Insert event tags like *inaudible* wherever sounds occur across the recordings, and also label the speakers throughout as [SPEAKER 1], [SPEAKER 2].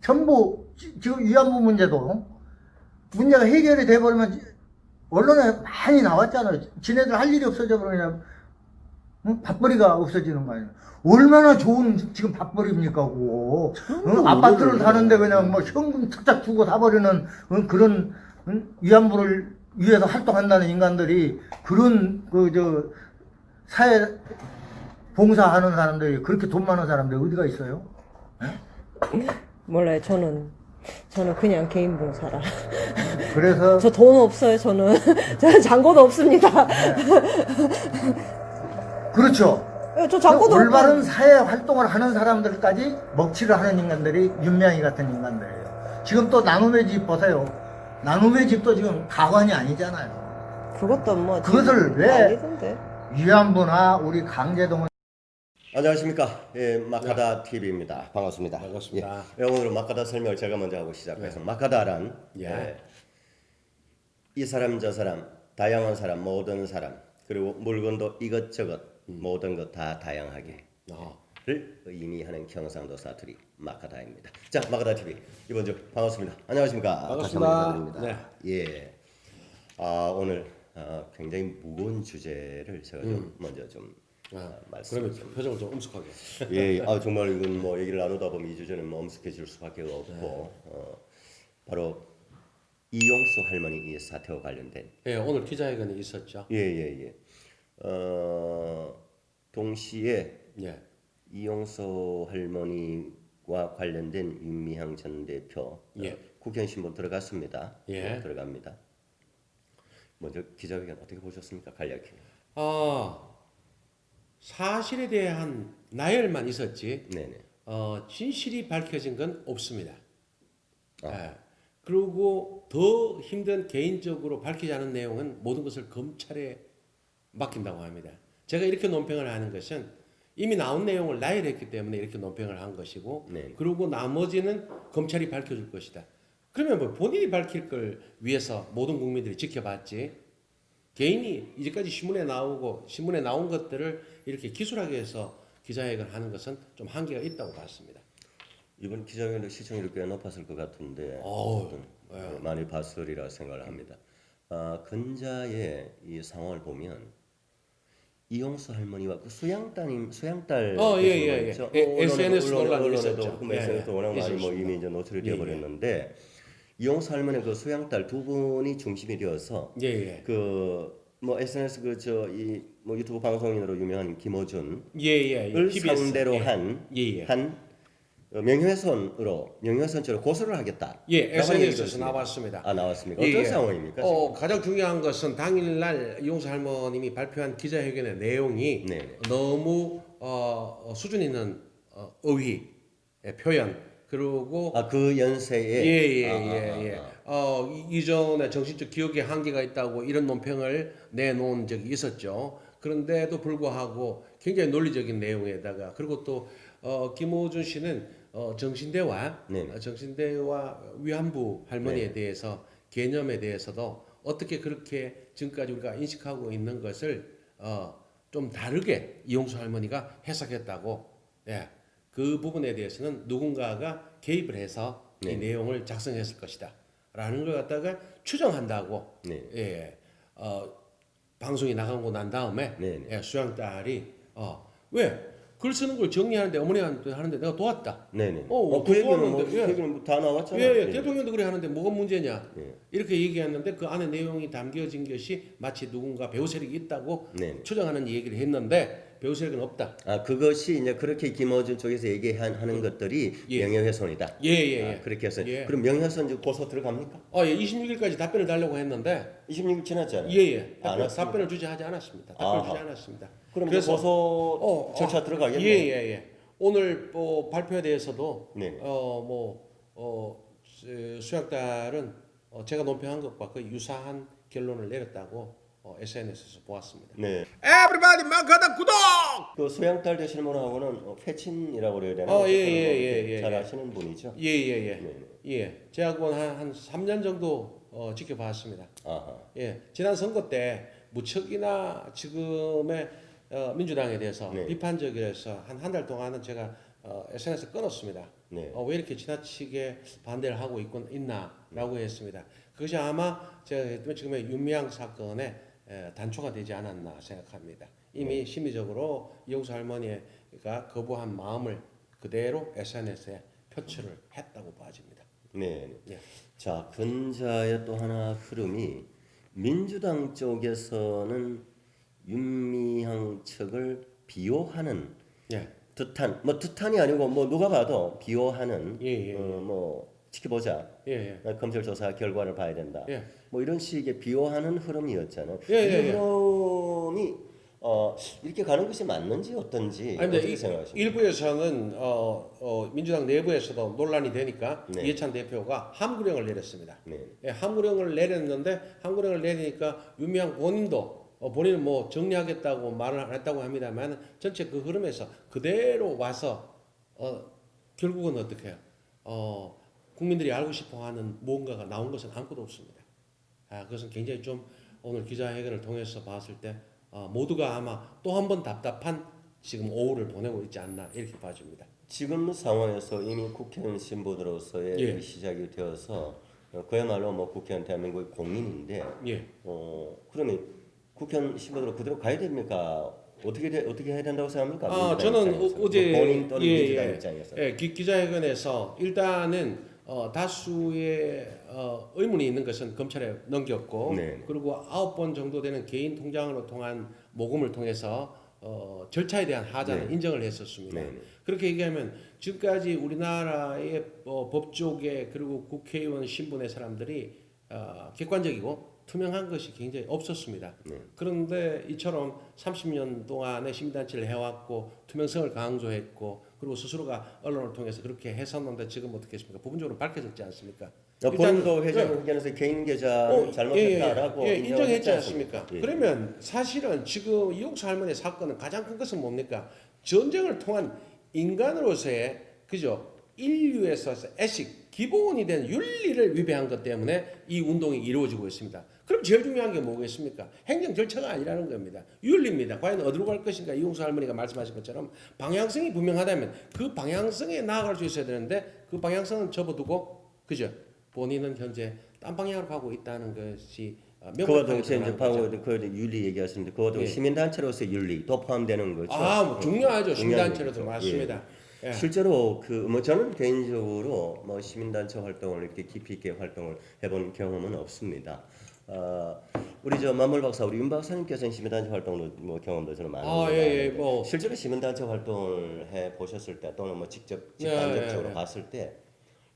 [SPEAKER 1] 전부 지- 지금 위안부 문제도 문제가 해결이 돼버리면 언론에 많이 나왔잖아요. 지네들 할 일이 없어져 버리면 응? 밥벌이가 없어지는 거 아니에요. 얼마나 좋은 지금 밥벌이입니까, 그거. 응? 아파트를 사는데 그냥 뭐 현금 착착 주고 사버리는 응? 그런 응? 위안부를 위해서 활동한다는 인간들이 그런 그 저 사회 봉사하는 사람들이 그렇게 돈 많은 사람들이 어디가 있어요?
[SPEAKER 2] 몰라요. 저는 저는 그냥 개인 봉사라.
[SPEAKER 1] 그래서 *laughs*
[SPEAKER 2] 저 돈 없어요. 저는 *laughs* 저는 잔고도 없습니다.
[SPEAKER 1] 그렇죠.
[SPEAKER 2] 저 잔고도
[SPEAKER 1] 올바른. 사회 활동을 하는 사람들까지 먹칠을 하는 인간들이 윤명이 같은 인간들이에요. 지금 또 나눔의 집 보세요. 나눔의 집도 지금 가관이 아니잖아요.
[SPEAKER 2] 그것도 뭐
[SPEAKER 1] 그것을 왜-. 위안부나 우리 강제동은
[SPEAKER 3] 안녕하십니까. 예, 마카다 TV입니다. 반갑습니다.
[SPEAKER 4] 반갑습니다.
[SPEAKER 3] 예, 예, 오늘은 마카다 설명을 제가 먼저 하고 시작해서 마카다란
[SPEAKER 4] 예.
[SPEAKER 3] 예, 이 사람 저 사람 다양한 사람 모든 사람 그리고 물건도 이것저것 모든 것 다 다양하게
[SPEAKER 4] 어.
[SPEAKER 3] 를 의미하는 경상도 사투리 마카다입니다. 자, 마카다 TV 이번 주 반갑습니다. 안녕하십니까?
[SPEAKER 4] 반갑습니다.
[SPEAKER 3] 다시 한번 인사드립니다.
[SPEAKER 4] 네.
[SPEAKER 3] 예. 아 오늘 아, 굉장히 무거운 주제를 제가 좀 먼저 좀
[SPEAKER 4] 아,
[SPEAKER 3] 아, 말씀.
[SPEAKER 4] 그러면 표정을 좀 엄숙하게.
[SPEAKER 3] 예, 아 정말 이건 뭐 얘기를 나누다 보면 이 주제는 뭐 엄숙해질 수밖에 없고
[SPEAKER 4] 네.
[SPEAKER 3] 어, 바로 이용수 할머니 이 사태와 관련된
[SPEAKER 4] 예, 오늘 기자회견이 있었죠.
[SPEAKER 3] 예예예 예, 어, 동시에
[SPEAKER 4] 예.
[SPEAKER 3] 이용수 할머니와 관련된 윤미향 전 대표
[SPEAKER 4] 예.
[SPEAKER 3] 어, 국회 신문 들어갔습니다.
[SPEAKER 4] 예.
[SPEAKER 3] 어, 들어갑니다. 먼저 기자회견 어떻게 보셨습니까, 간략히?
[SPEAKER 4] 아 사실에 대한 나열만 있었지.
[SPEAKER 3] 네네.
[SPEAKER 4] 어, 진실이 밝혀진 건 없습니다.
[SPEAKER 3] 아.
[SPEAKER 4] 예. 그리고 더 힘든 개인적으로 밝히지 않은 내용은 모든 것을 검찰에 맡긴다고 합니다. 제가 이렇게 논평을 하는 것은 이미 나온 내용을 나열했기 때문에 이렇게 논평을 한 것이고,
[SPEAKER 3] 네.
[SPEAKER 4] 그리고 나머지는 검찰이 밝혀줄 것이다. 그러면 뭐 본인이 밝힐 걸 위해서 모든 국민들이 지켜봤지. 개인이 이제까지 신문에 나오고 신문에 나온 것들을 이렇게 기술하게 해서 기자회견 하는 것은 좀 한계가 있다고 봤습니다.
[SPEAKER 3] 이번 기자회견의 시청률이 꽤 높았을 것 같은데
[SPEAKER 4] 어우,
[SPEAKER 3] 네, 많이 봤으리라 생각을 합니다. 아, 근자의 이 상황을 보면 이용수 할머니와 그 수양 따님 수양 딸
[SPEAKER 4] 어, 예,
[SPEAKER 3] 계신
[SPEAKER 4] 예,
[SPEAKER 3] 거
[SPEAKER 4] 예. 예,
[SPEAKER 3] 언론에도-
[SPEAKER 4] SNS
[SPEAKER 3] 언론-
[SPEAKER 4] 논란이
[SPEAKER 3] 언론에도
[SPEAKER 4] 있었죠.
[SPEAKER 3] 그
[SPEAKER 4] 예,
[SPEAKER 3] SNS도
[SPEAKER 4] 예.
[SPEAKER 3] 워낙 많이 뭐
[SPEAKER 4] 있었습니다.
[SPEAKER 3] 이미 이제 노출이
[SPEAKER 4] 예, 예.
[SPEAKER 3] 되어 버렸는데 이용수 할머니 그 수양딸 두 분이 중심이 되어서
[SPEAKER 4] 예, 예.
[SPEAKER 3] 그 뭐 SNS 그 저 이 뭐 유튜브 방송인으로 유명한 김어준을
[SPEAKER 4] 예, 예. 예. PBS.
[SPEAKER 3] 상대로
[SPEAKER 4] 예.
[SPEAKER 3] 한
[SPEAKER 4] 예, 예.
[SPEAKER 3] 한 어, 명예훼손으로 명예훼손죄로 고소를 하겠다.
[SPEAKER 4] 예,
[SPEAKER 3] 라고
[SPEAKER 4] SNS에서
[SPEAKER 3] 얘기했습니다.
[SPEAKER 4] 나왔습니다.
[SPEAKER 3] 아 나왔습니까?
[SPEAKER 4] 예,
[SPEAKER 3] 어떤
[SPEAKER 4] 예.
[SPEAKER 3] 상황입니까? 지금?
[SPEAKER 4] 어, 가장 중요한 것은 당일날 이용수 할머님이 발표한 기자회견의 내용이
[SPEAKER 3] 네.
[SPEAKER 4] 너무 어, 어, 수준 있는 어, 어휘, 의 표현 그리고
[SPEAKER 3] 아 그 연세에
[SPEAKER 4] 예예예
[SPEAKER 3] 아,
[SPEAKER 4] 예,
[SPEAKER 3] 아,
[SPEAKER 4] 예.
[SPEAKER 3] 아, 아.
[SPEAKER 4] 어 이- 이전에 정신적 기억에 한계가 있다고 이런 논평을 내놓은 적이 있었죠. 그런데도 불구하고 굉장히 논리적인 내용에다가 그리고 또 어, 김호준 씨는 어, 정신대와
[SPEAKER 3] 네.
[SPEAKER 4] 어, 정신대와 위안부 할머니에
[SPEAKER 3] 네.
[SPEAKER 4] 대해서 개념에 대해서도 어떻게 그렇게 지금까지 우리가 인식하고 있는 것을 어, 좀 다르게 이용수 할머니가 해석했다고 예. 그 부분에 대해서는 누군가가 개입을 해서 이
[SPEAKER 3] 네.
[SPEAKER 4] 내용을 작성했을 것이다. 라는 걸 갖다가 추정한다고
[SPEAKER 3] 네.
[SPEAKER 4] 예. 어, 방송이 나가고 난 다음에
[SPEAKER 3] 네, 네.
[SPEAKER 4] 예, 수양 딸이 어, 왜? 글 쓰는 걸 정리하는데 어머니한테 하는데 내가 도왔다.
[SPEAKER 3] 네네.
[SPEAKER 4] 어,
[SPEAKER 3] 어, 그 얘기는 뭐,
[SPEAKER 4] 예.
[SPEAKER 3] 그 얘기는 뭐다 나왔잖아요.
[SPEAKER 4] 예, 예, 대통령도 그래 하는데 뭐가 문제냐?
[SPEAKER 3] 예.
[SPEAKER 4] 이렇게 얘기했는데 그 안에 내용이 담겨진 것이 마치 누군가 배우 세력이 있다고
[SPEAKER 3] 네.
[SPEAKER 4] 추정하는 얘기를 했는데 배우 세력은 없다.
[SPEAKER 3] 아 그것이 이제 그렇게 김어준 쪽에서 얘기하는 것들이
[SPEAKER 4] 예.
[SPEAKER 3] 명예훼손이다.
[SPEAKER 4] 예, 예, 예.
[SPEAKER 3] 아, 그렇게 해서
[SPEAKER 4] 예.
[SPEAKER 3] 그럼 명예훼손 이제 고소 들어갑니까?
[SPEAKER 4] 어, 예, 26일까지 답변을 달라고 했는데
[SPEAKER 3] 26일 지났잖아요.
[SPEAKER 4] 예, 예.
[SPEAKER 3] 안
[SPEAKER 4] 답변,
[SPEAKER 3] 왔습니다.
[SPEAKER 4] 답변을 주지 하지 않았습니다. 답변을
[SPEAKER 3] 아하.
[SPEAKER 4] 주지 않았습니다.
[SPEAKER 3] 그럼
[SPEAKER 4] 그래서-
[SPEAKER 3] 고소
[SPEAKER 4] 어,
[SPEAKER 3] 절차
[SPEAKER 4] 어,
[SPEAKER 3] 들어가겠네요.
[SPEAKER 4] 예, 예, 예. 오늘 뭐 발표에 대해서도
[SPEAKER 3] 네.
[SPEAKER 4] 어뭐 어, 수- 수약달은 어, 제가 논평한 것과 거의 유사한 결론을 내렸다고 어, SNS에서 보았습니다.
[SPEAKER 3] 네.
[SPEAKER 4] Everybody 마카다!
[SPEAKER 3] 그 소양딸 되시는 분하고는 어, 패친이라고 그래야 되나?
[SPEAKER 4] 어, 예, 예,
[SPEAKER 3] 뭐
[SPEAKER 4] 예, 예,
[SPEAKER 3] 잘
[SPEAKER 4] 예.
[SPEAKER 3] 아시는 분이죠.
[SPEAKER 4] 예, 예, 예.
[SPEAKER 3] 네,
[SPEAKER 4] 예. 제하고 한, 한 3년 정도 어, 지켜봤습니다.
[SPEAKER 3] 아하.
[SPEAKER 4] 예, 지난 선거 때 무척이나 지금의 어, 민주당에 대해서
[SPEAKER 3] 네.
[SPEAKER 4] 비판적이라서 한 한 달 동안은 제가 어, SNS 끊었습니다.
[SPEAKER 3] 네.
[SPEAKER 4] 어, 왜 이렇게 지나치게 반대를 하고 있군 있나라고 했습니다. 그것이 아마 제가 했던 지금의 윤미향 사건의 에, 단초가 되지 않았나 생각합니다. 이미
[SPEAKER 3] 네.
[SPEAKER 4] 심리적으로 이용수 할머니가 거부한 마음을 그대로 SNS에 표출을 했다고 봐집니다.
[SPEAKER 3] 네.
[SPEAKER 4] 예.
[SPEAKER 3] 자, 근자의 또 하나 흐름이 민주당 쪽에서는 윤미향 측을 비호하는
[SPEAKER 4] 예.
[SPEAKER 3] 듯한 뭐 듯한이 아니고 뭐 누가 봐도 비호하는
[SPEAKER 4] 예, 예,
[SPEAKER 3] 어, 뭐 지켜보자
[SPEAKER 4] 예, 예.
[SPEAKER 3] 어, 검찰 조사 결과를 봐야 된다
[SPEAKER 4] 예.
[SPEAKER 3] 뭐 이런 식의 비호하는 흐름이었잖아요
[SPEAKER 4] 예, 예,
[SPEAKER 3] 이
[SPEAKER 4] 예.
[SPEAKER 3] 흐름이 어, 이렇게 가는 것이 맞는지 어떤지
[SPEAKER 4] 아니, 근데
[SPEAKER 3] 어떻게
[SPEAKER 4] 이-
[SPEAKER 3] 생각하십니까?
[SPEAKER 4] 일부에서는 어, 어, 민주당 내부에서도 논란이 되니까
[SPEAKER 3] 네.
[SPEAKER 4] 이해찬 대표가 함구령을 내렸습니다.
[SPEAKER 3] 네.
[SPEAKER 4] 예, 함구령을 내렸는데 함구령을 내리니까 유미양 본인도 어, 본인은 뭐 정리하겠다고 말을 안 했다고 합니다만 전체 그 흐름에서 그대로 와서 어, 결국은 어떻게 해요? 어, 국민들이 알고 싶어 하는 뭔가가 나온 것은 아무것도 없습니다. 아, 그것은 굉장히 좀 오늘 기자회견을 통해서 봤을 때 어, 모두가 아마 또 한 번 답답한 지금 오후를 보내고 있지 않나 이렇게 봐집니다.
[SPEAKER 3] 지금 상황에서 이미 국회의원 신부들로서의
[SPEAKER 4] 예.
[SPEAKER 3] 시작이 되어서 어, 그야말로 뭐 국회의원 대한민국의 공인인데
[SPEAKER 4] 예.
[SPEAKER 3] 어 그러면 국회의원 신부들로 그대로 가야 됩니까? 어떻게 돼, 어떻게 해야 된다고 생각합니까?
[SPEAKER 4] 아, 저는
[SPEAKER 3] 입장에서.
[SPEAKER 4] 어, 어제
[SPEAKER 3] 뭐 본인 또는
[SPEAKER 4] 예,
[SPEAKER 3] 민주당
[SPEAKER 4] 예.
[SPEAKER 3] 입장에서
[SPEAKER 4] 예, 기, 기자회견에서 일단은 어, 다수의 어, 의문이 있는 것은 검찰에 넘겼고
[SPEAKER 3] 네.
[SPEAKER 4] 그리고 아홉 번 정도 되는 개인 통장으로 통한 모금을 통해서 어, 절차에 대한 하자는
[SPEAKER 3] 네.
[SPEAKER 4] 인정을 했었습니다.
[SPEAKER 3] 네.
[SPEAKER 4] 그렇게 얘기하면 지금까지 우리나라의 어, 법조계 그리고 국회의원 신분의 사람들이 어, 객관적이고 투명한 것이 굉장히 없었습니다.
[SPEAKER 3] 네.
[SPEAKER 4] 그런데 이처럼 30년 동안에 시민단체를 해왔고 투명성을 강조했고 그리고 스스로가 언론을 통해서 그렇게 했었는데 지금 어떻게 했습니까? 부분적으로 밝혀졌지 않습니까?
[SPEAKER 3] 어, 본인도 회장
[SPEAKER 4] 네.
[SPEAKER 3] 의견에서 개인 계좌
[SPEAKER 4] 어,
[SPEAKER 3] 잘못했다라고
[SPEAKER 4] 예, 예, 예,
[SPEAKER 3] 인정을
[SPEAKER 4] 인정했지
[SPEAKER 3] 했지
[SPEAKER 4] 않습니까?
[SPEAKER 3] 예.
[SPEAKER 4] 그러면 사실은 지금 이용수 할머니 사건은 가장 큰 것은 뭡니까? 전쟁을 통한 인간으로서의 그죠? 인류에서 애식 기본이 된 윤리를 위배한 것 때문에 이 운동이 이루어지고 있습니다. 그럼 제일 중요한 게 뭐겠습니까? 행정 절차가 아니라는 겁니다. 윤리입니다. 과연 어디로 갈 것인가? 이용수 할머니가 말씀하신 것처럼 방향성이 분명하다면 그 방향성에 나아갈 수 있어야 되는데 그 방향성은 접어두고 그죠? 본인은 현재 딴 방향으로 가고 있다는 것이 어,
[SPEAKER 3] 그와
[SPEAKER 4] 명백하게
[SPEAKER 3] 동시에 이제 방금. 그 윤리 얘기하시는데 그와 동시에
[SPEAKER 4] 예.
[SPEAKER 3] 시민단체로서의 윤리 도 포함되는 거죠.
[SPEAKER 4] 아, 뭐 중요하죠. 시민단체로도
[SPEAKER 3] 얘기죠.
[SPEAKER 4] 맞습니다. 예.
[SPEAKER 3] 실제로 그 뭐 저는 개인적으로 뭐 시민단체 활동을 이렇게 깊이 있게 활동을 해본 경험은 없습니다. 아 우리 저 만물 박사 우리 윤 박사님께서는 시민단체 활동도 뭐 경험도 저는 많은
[SPEAKER 4] 아,
[SPEAKER 3] 거
[SPEAKER 4] 예, 예, 뭐.
[SPEAKER 3] 실제로 시민단체 활동을 해 보셨을 때 또는 뭐 직접
[SPEAKER 4] 예,
[SPEAKER 3] 직간접적으로
[SPEAKER 4] 예, 예.
[SPEAKER 3] 봤을 때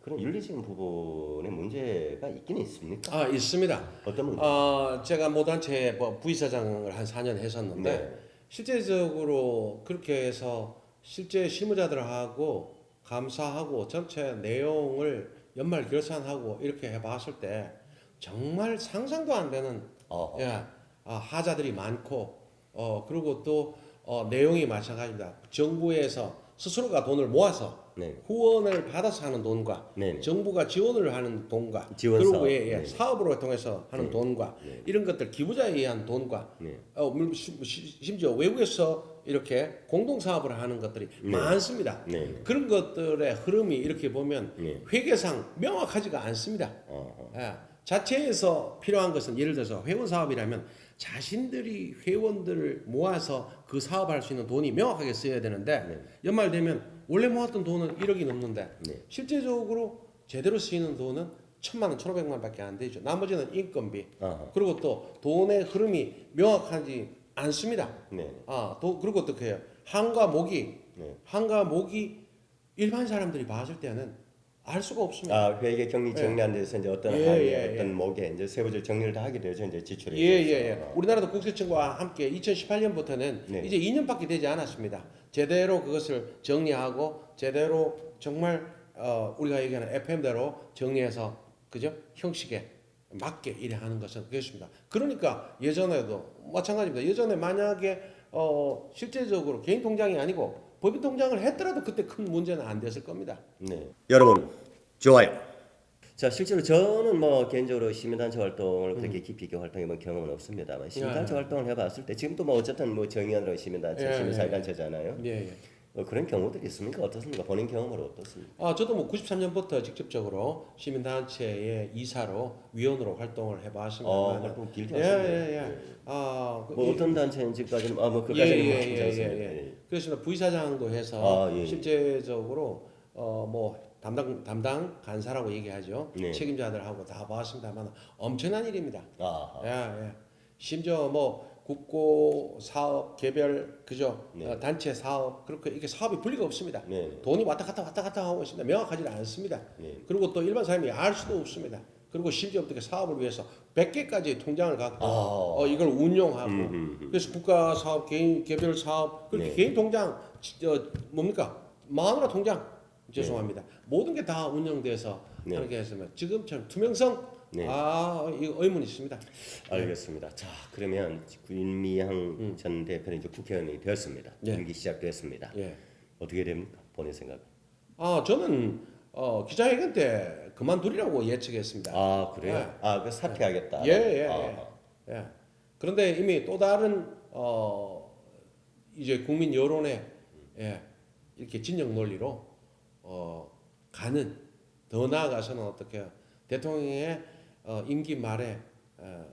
[SPEAKER 3] 그런 윤리적인 부분에 문제가 있긴 있습니까?
[SPEAKER 4] 아, 있습니다.
[SPEAKER 3] 어떤 문제?
[SPEAKER 4] 어, 제가 모단체 뭐 부의사장을 한 4년 했었는데
[SPEAKER 3] 네.
[SPEAKER 4] 실제적으로 그렇게 해서 실제 실무자들하고 감사하고 전체 내용을 연말 결산하고 이렇게 해봤을 때 정말 상상도 안 되는
[SPEAKER 3] 어허.
[SPEAKER 4] 예, 아, 하자들이 많고 어 그리고 또 어, 내용이 마찬가지입니다. 정부에서 스스로가 돈을 모아서
[SPEAKER 3] 네.
[SPEAKER 4] 후원을 받아서 하는 돈과
[SPEAKER 3] 네.
[SPEAKER 4] 정부가 지원을 하는 돈과
[SPEAKER 3] 지원
[SPEAKER 4] 그리고
[SPEAKER 3] 사업.
[SPEAKER 4] 예, 예,
[SPEAKER 3] 네.
[SPEAKER 4] 사업으로 통해서 하는
[SPEAKER 3] 네.
[SPEAKER 4] 돈과
[SPEAKER 3] 네.
[SPEAKER 4] 이런 것들 기부자에 의한 돈과
[SPEAKER 3] 네.
[SPEAKER 4] 어, 물론 시- 시- 심지어 외국에서 이렇게 공동 사업을 하는 것들이
[SPEAKER 3] 네.
[SPEAKER 4] 많습니다.
[SPEAKER 3] 네.
[SPEAKER 4] 그런 것들의 흐름이 이렇게 보면
[SPEAKER 3] 네.
[SPEAKER 4] 회계상 명확하지가 않습니다.
[SPEAKER 3] 어허.
[SPEAKER 4] 예, 자체에서 필요한 것은 예를 들어서 회원 사업이라면 자신들이 회원들을 모아서 그 사업할 수 있는 돈이 명확하게 쓰여야 되는데
[SPEAKER 3] 네.
[SPEAKER 4] 연말 되면 원래 모았던 돈은 1억이 넘는데
[SPEAKER 3] 네.
[SPEAKER 4] 실제적으로 제대로 쓰이는 돈은 천만 원, 천오백만 원밖에 안 되죠. 나머지는 인건비
[SPEAKER 3] 어허.
[SPEAKER 4] 그리고 또 돈의 흐름이 명확하지 않습니다.
[SPEAKER 3] 네.
[SPEAKER 4] 아, 또 그리고 어떻게 해요? 한과 목이
[SPEAKER 3] 네.
[SPEAKER 4] 한과 목이 일반 사람들이 봤을 때는 알 수가 없습니다.
[SPEAKER 3] 아 회계 경리 정리한 데서 이제 어떤
[SPEAKER 4] 예,
[SPEAKER 3] 한이
[SPEAKER 4] 예,
[SPEAKER 3] 어떤 목에 이제 세부적 정리를 다 하게 되죠 이제 지출에
[SPEAKER 4] 예. 예, 예. 우리나라도 국세청과 함께 2018년부터는
[SPEAKER 3] 네.
[SPEAKER 4] 이제 2년밖에 되지 않았습니다. 제대로 그것을 정리하고 제대로 정말 어, 우리가 얘기하는 FM대로 정리해서 그죠? 형식에 맞게 일하는 것은 그렇습니다. 그러니까 예전에도 마찬가지입니다. 예전에 만약에 어, 실제적으로 개인 통장이 아니고 법인 통장을 했더라도 그때 큰 문제는 안 됐을 겁니다.
[SPEAKER 3] 네. 여러분 좋아요. 자 실제로 저는 뭐 개인적으로 시민단체 활동을 그렇게 깊이 있게 활동해본 경험은 없습니다만 시민단체
[SPEAKER 4] 예.
[SPEAKER 3] 활동을 해봤을 때 지금도 뭐 어쨌든 뭐 정의원으로 시민단체,
[SPEAKER 4] 예,
[SPEAKER 3] 시민사회단체잖아요.
[SPEAKER 4] 예, 예.
[SPEAKER 3] 뭐 그런 경우들이 있습니까? 어떻습니까? 본인 경험으로 어떻습니까?
[SPEAKER 4] 아, 저도 뭐 93년부터 직접적으로 시민단체의 이사로 위원으로 활동을 해봤습니다.
[SPEAKER 3] 어, 활동 길게
[SPEAKER 4] 예,
[SPEAKER 3] 하셨네요.
[SPEAKER 4] 예, 예. 아, 그
[SPEAKER 3] 뭐
[SPEAKER 4] 이-
[SPEAKER 3] 어떤 단체인지까지는 아뭐
[SPEAKER 4] 예,
[SPEAKER 3] 그까지는
[SPEAKER 4] 예,
[SPEAKER 3] 뭐
[SPEAKER 4] 예, 예,
[SPEAKER 3] 않습니다.
[SPEAKER 4] 예. 그래서 부의사장도 해서
[SPEAKER 3] 아, 예, 예.
[SPEAKER 4] 실제적으로 어 뭐 담당 담당 간사라고 얘기하죠.
[SPEAKER 3] 네.
[SPEAKER 4] 책임자들하고 다 봤습니다만 엄청난 일입니다.
[SPEAKER 3] 아,
[SPEAKER 4] 예, 예. 심지어 뭐 국고 사업 개별 그죠
[SPEAKER 3] 네.
[SPEAKER 4] 어, 단체 사업 그렇게 이게 사업이 분리가 없습니다.
[SPEAKER 3] 네, 네.
[SPEAKER 4] 돈이 왔다 갔다 왔다 갔다 하고 있습니다. 명확하지 않습니다.
[SPEAKER 3] 네.
[SPEAKER 4] 그리고 또 일반 사람이 알 수도 없습니다. 그리고 심지어 어떻게 사업을 위해서 100개까지 통장을 갖고
[SPEAKER 3] 아.
[SPEAKER 4] 어, 이걸 운용하고
[SPEAKER 3] 음, 음, 음.
[SPEAKER 4] 그래서 국가 사업, 개인 개별 사업 그렇게
[SPEAKER 3] 네.
[SPEAKER 4] 개인 통장 저 뭡니까 마누라 통장 죄송합니다. 모든 게 다 운영돼서
[SPEAKER 3] 네.
[SPEAKER 4] 하는 게 있으면 지금처럼 투명성
[SPEAKER 3] 네.
[SPEAKER 4] 아 이거 의문이 있습니다.
[SPEAKER 3] 알겠습니다. 자 그러면 윤미향 전 대표는 이제 국회의원이 되었습니다.
[SPEAKER 4] 예.
[SPEAKER 3] 임기 시작됐습니다.
[SPEAKER 4] 예.
[SPEAKER 3] 어떻게 됩니까? 본인 생각?
[SPEAKER 4] 아 저는 어, 기자회견 때 그만두리라고 예측했습니다.
[SPEAKER 3] 아 그래요?
[SPEAKER 4] 네.
[SPEAKER 3] 아그 사퇴하겠다.
[SPEAKER 4] 예, 예,
[SPEAKER 3] 아,
[SPEAKER 4] 예. 예. 그런데 이미 또 다른 어 이제 국민 여론에 예, 이렇게 진영 논리로 어 가는 더 나아가서는 어떻게 대통령의 어, 임기 말에 어,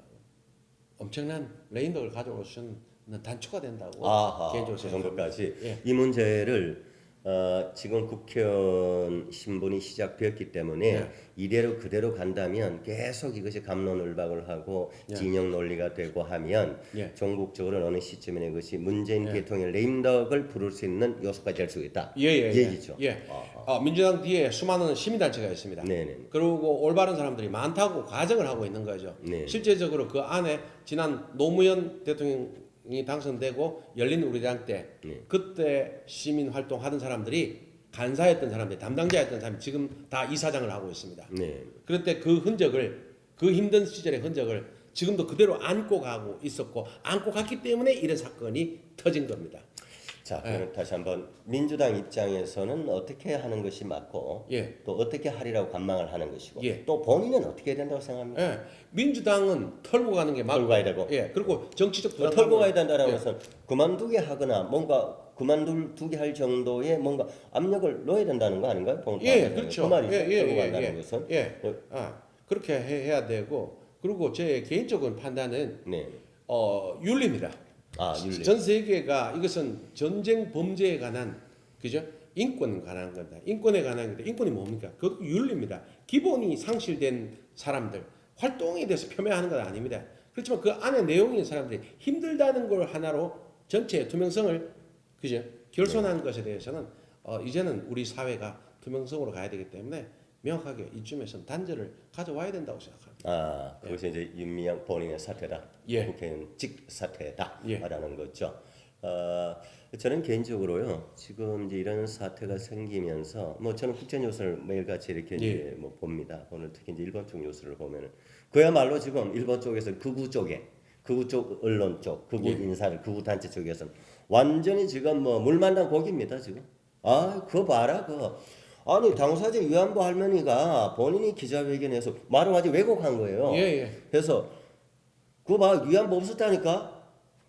[SPEAKER 4] 엄청난 레인덕을 가져올 수 있는 단초가 된다고
[SPEAKER 3] 아하,
[SPEAKER 4] 개인적으로
[SPEAKER 3] 그
[SPEAKER 4] 생각합니다.
[SPEAKER 3] 정도까지
[SPEAKER 4] 예.
[SPEAKER 3] 이 문제를 어, 지금 국회의원 신분이 시작되었기 때문에
[SPEAKER 4] 예.
[SPEAKER 3] 이대로 그대로 간다면 계속 이것이 감론을박을 하고
[SPEAKER 4] 예.
[SPEAKER 3] 진영 논리가 되고 하면
[SPEAKER 4] 예.
[SPEAKER 3] 전국적으로 어느 시점에 이것이 문재인
[SPEAKER 4] 예.
[SPEAKER 3] 대통령의 레임덕을 부를 수 있는 요소가 될 수 있다.
[SPEAKER 4] 예, 예, 예.
[SPEAKER 3] 얘기죠.
[SPEAKER 4] 예.
[SPEAKER 3] 아,
[SPEAKER 4] 민주당 뒤에 수많은 시민단체가 있습니다.
[SPEAKER 3] 네네.
[SPEAKER 4] 그리고 올바른 사람들이 많다고 가정을 하고 있는 거죠.
[SPEAKER 3] 네.
[SPEAKER 4] 실제적으로 그 안에 지난 노무현 대통령 이 당선되고 열린 우리당 때
[SPEAKER 3] 네.
[SPEAKER 4] 그때 시민 활동하던 사람들이 간사였던 사람들, 담당자였던 사람이 지금 다 이사장을 하고 있습니다.
[SPEAKER 3] 네.
[SPEAKER 4] 그런데 그 흔적을 그 힘든 시절의 흔적을 지금도 그대로 안고 가고 있었고 안고 갔기 때문에 이런 사건이 터진 겁니다.
[SPEAKER 3] 자,
[SPEAKER 4] 예.
[SPEAKER 3] 그럼 다시 한번 민주당 입장에서는 어떻게 하는 것이 맞고
[SPEAKER 4] 예.
[SPEAKER 3] 또 어떻게 하리라고 관망을 하는 것이고
[SPEAKER 4] 예.
[SPEAKER 3] 또 본인은 어떻게 해야 된다고 생각합니까?
[SPEAKER 4] 예. 민주당은 털고 가는 게 맞고
[SPEAKER 3] 털고 가야 되고.
[SPEAKER 4] 예. 그리고 정치적
[SPEAKER 3] 그 털고 가야 된다는
[SPEAKER 4] 예.
[SPEAKER 3] 것은 그만두게 하거나 뭔가 그만두게 할 정도의 뭔가 압력을 넣어야 된다는 거 아닌가요? 본-
[SPEAKER 4] 예,
[SPEAKER 3] 그
[SPEAKER 4] 그렇죠.
[SPEAKER 3] 말이죠.
[SPEAKER 4] 예, 예,
[SPEAKER 3] 털고
[SPEAKER 4] 예,
[SPEAKER 3] 간다는
[SPEAKER 4] 예.
[SPEAKER 3] 것은.
[SPEAKER 4] 예.
[SPEAKER 3] 어,
[SPEAKER 4] 아, 그렇게 해, 해야 되고 그리고 제 개인적인 판단은
[SPEAKER 3] 네.
[SPEAKER 4] 어, 윤리입니다.
[SPEAKER 3] 아, 윤리.
[SPEAKER 4] 전 세계가 이것은 전쟁 범죄에 관한 그죠? 인권에 관한 건다. 인권에 관한 건데 인권이 뭡니까? 그것도 윤리입니다. 기본이 상실된 사람들 활동에 대해서 표명하는 건 아닙니다. 그렇지만 그 안에 있는 사람들이 힘들다는 걸 하나로 전체 투명성을 그죠? 결손한 것에 대해서는 어, 이제는 우리 사회가 투명성으로 가야 되기 때문에 명확하게 이쯤에서는 단절을 가져와야 된다고 생각합니다.
[SPEAKER 3] 아, 그것이 이제 윤미향 본인의 사퇴다.
[SPEAKER 4] 예.
[SPEAKER 3] 국회의원 직 사퇴다.
[SPEAKER 4] 예.
[SPEAKER 3] 라는 거죠. 어, 저는 개인적으로요. 지금 이제 이런 사태가 생기면서 뭐 저는 국제 뉴스를 매일같이 이렇게
[SPEAKER 4] 예.
[SPEAKER 3] 이제 뭐 봅니다. 오늘 특히 이제 일본 쪽 뉴스를 보면은 그야말로 지금 일본 쪽에서 극우 쪽에 극우 쪽 언론 쪽, 극우
[SPEAKER 4] 예.
[SPEAKER 3] 인사들, 극우 단체 쪽에서는 완전히 지금 뭐 물만난 고기입니다 지금. 아, 그거 봐라 그거. 아니 당사자 위안부 할머니가 본인이 기자회견에서 말을 아직 왜곡한 거예요.
[SPEAKER 4] 예, 예.
[SPEAKER 3] 그래서 그거 봐 위안부 없었다니까.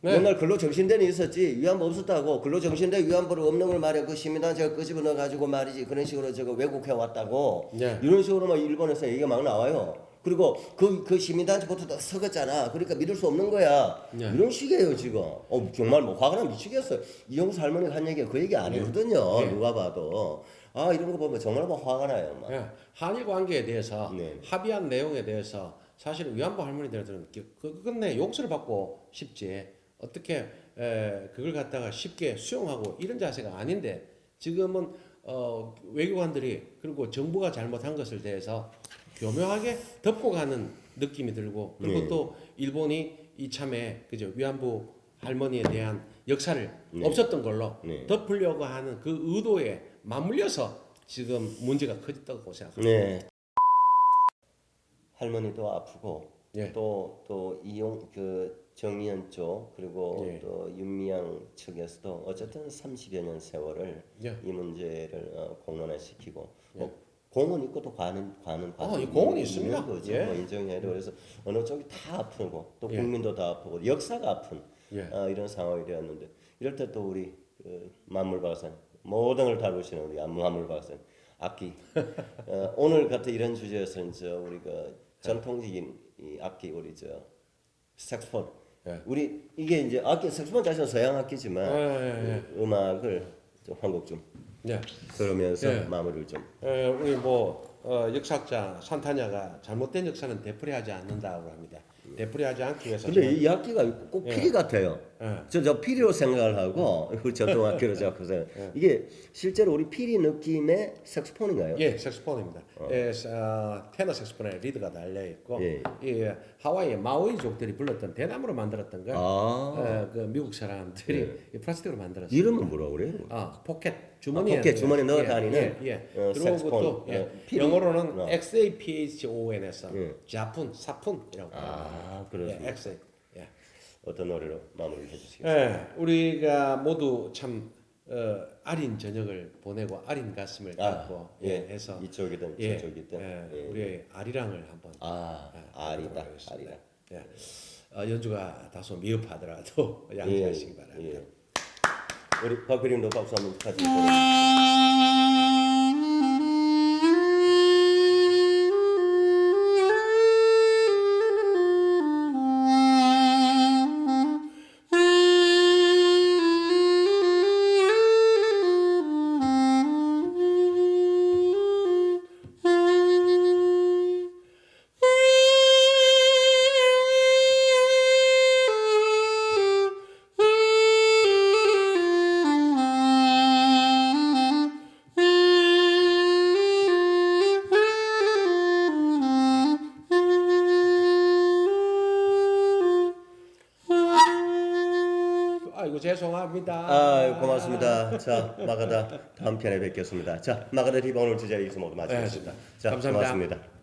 [SPEAKER 4] 네.
[SPEAKER 3] 맨날 근로 정신대는 있었지 위안부 없었다고 근로 정신대 위안부를 없는 걸 말해 그 시민단체가 끄집어 넣어 가지고 말이지 그런 식으로 저거 왜곡해 왔다고
[SPEAKER 4] 네.
[SPEAKER 3] 이런 식으로 막 일본에서 얘기가 막 나와요. 그리고 그, 그 시민단체부터 다 썩었잖아. 그러니까 믿을 수 없는 거야.
[SPEAKER 4] 네.
[SPEAKER 3] 이런 식이에요, 지금. 어, 정말 뭐 화가 나 미치겠어요. 이영수 할머니가 한 얘기가 그 얘기 아니거든요.
[SPEAKER 4] 네.
[SPEAKER 3] 누가 봐도. 아, 이런 거 보면 정말 뭐 화가 나요. 막.
[SPEAKER 4] 예, 한일 관계에 대해서
[SPEAKER 3] 네.
[SPEAKER 4] 합의한 내용에 대해서 사실 위안부 할머니들은 그- 그 끝내 용서를 받고 싶지 어떻게 에, 그걸 갖다가 쉽게 수용하고 이런 자세가 아닌데 지금은 어, 외교관들이 그리고 정부가 잘못한 것을 대해서 교묘하게 덮고 가는 느낌이 들고 그리고
[SPEAKER 3] 네.
[SPEAKER 4] 또 일본이 이참에 그죠 위안부 할머니에 대한 역사를
[SPEAKER 3] 네.
[SPEAKER 4] 없었던 걸로
[SPEAKER 3] 네.
[SPEAKER 4] 덮으려고 하는 그 의도에 맞물려서 지금 문제가 커졌다고 생각합니다.
[SPEAKER 3] 네. 할머니도 아프고
[SPEAKER 4] 예.
[SPEAKER 3] 또또 이용 그 정의연 쪽 그리고
[SPEAKER 4] 예.
[SPEAKER 3] 또 윤미향 측에서도 어쨌든 30여 년 세월을
[SPEAKER 4] 예.
[SPEAKER 3] 이 문제를 어, 공론화시키고 뭐 공은 있고 또 관은 관은
[SPEAKER 4] 어,
[SPEAKER 3] 관은
[SPEAKER 4] 이 공은
[SPEAKER 3] 있는
[SPEAKER 4] 있습니다.
[SPEAKER 3] 거죠.
[SPEAKER 4] 예.
[SPEAKER 3] 뭐 인정해야 돼. 그래서 어느 쪽이 다 아프고 또
[SPEAKER 4] 예.
[SPEAKER 3] 국민도 다 아프고 역사가 아픈
[SPEAKER 4] 예.
[SPEAKER 3] 어, 이런 상황이 되었는데 이럴 때 또 우리 그 만물 박사 모든 걸 다루시는 우리 만물 박사 악기 *laughs* 어, 오늘 같은 이런 주제에서는 저 우리가 전통적인 이 악기 우리 저 색소폰
[SPEAKER 4] 예.
[SPEAKER 3] 우리 이게 이제 악기 색소폰 자체는 서양 악기지만
[SPEAKER 4] 예, 예, 예.
[SPEAKER 3] 그 음악을 좀 한곡 좀
[SPEAKER 4] 네.
[SPEAKER 3] 들으면서
[SPEAKER 4] 예.
[SPEAKER 3] 마무리를 좀
[SPEAKER 4] 에, 우리 뭐 어, 역사학자 산타냐가 잘못된 역사는 되풀이하지 않는다고 합니다. 되풀이하지 않기 위해서
[SPEAKER 3] 근데
[SPEAKER 4] 저는-
[SPEAKER 3] 이 악기가 꼭
[SPEAKER 4] 예.
[SPEAKER 3] 피리 같아요.
[SPEAKER 4] 예.
[SPEAKER 3] 저, 저 피리로 생각을 하고 우리 전통악기로 자꾸 생각. 이게 실제로 우리 피리 느낌의 색소폰인가요?
[SPEAKER 4] 예, 색소폰입니다. 예, 어, 테너 색소폰에 리드가 달려 있고
[SPEAKER 3] 예.
[SPEAKER 4] 이 하와이의 마오이족들이 불렀던 대나무로 만들었던 걸
[SPEAKER 3] 아
[SPEAKER 4] 어, 그 미국 사람들이 이 플라스틱으로 만들었어요.
[SPEAKER 3] 이름은 뭐라 그래요?
[SPEAKER 4] 아, 포켓 주머니에
[SPEAKER 3] 아, 포켓 주머니에 넣어
[SPEAKER 4] 예,
[SPEAKER 3] 다니는
[SPEAKER 4] 예, 예.
[SPEAKER 3] 어, 색소폰.
[SPEAKER 4] 또 예,
[SPEAKER 3] 어, 피리.
[SPEAKER 4] 영어로는
[SPEAKER 3] 어.
[SPEAKER 4] XAPHON에서
[SPEAKER 3] 예.
[SPEAKER 4] 자푼, 사푼이라고
[SPEAKER 3] 아. 그렇습니다.
[SPEAKER 4] 예, XA. 예.
[SPEAKER 3] 어떤 노래로 마무리를 해주시겠어요?
[SPEAKER 4] 예, 우리가 모두 참 어, 아린 저녁을 보내고 아린 가슴을
[SPEAKER 3] 아,
[SPEAKER 4] 갖고
[SPEAKER 3] 예.
[SPEAKER 4] 예, 해서
[SPEAKER 3] 이쪽이든
[SPEAKER 4] 예,
[SPEAKER 3] 저쪽이든.
[SPEAKER 4] 예,
[SPEAKER 3] 예.
[SPEAKER 4] 우리의 아리랑을 한번
[SPEAKER 3] 아, 아리다, 아리다.
[SPEAKER 4] 예. 어, 연주가 다소 미흡하더라도 *laughs* 양해하시기 바랍니다.
[SPEAKER 3] 예. 우리 박그
[SPEAKER 4] 죄송합니다.
[SPEAKER 3] 아, 고맙습니다. 자, 마가다 다음 편에 뵙겠습니다. 자, 마가다 리바 오늘 주제 여기서 모두 마치겠습니다.
[SPEAKER 4] 네,
[SPEAKER 3] 자,
[SPEAKER 4] 감사합니다.
[SPEAKER 3] 고맙습니다. 예.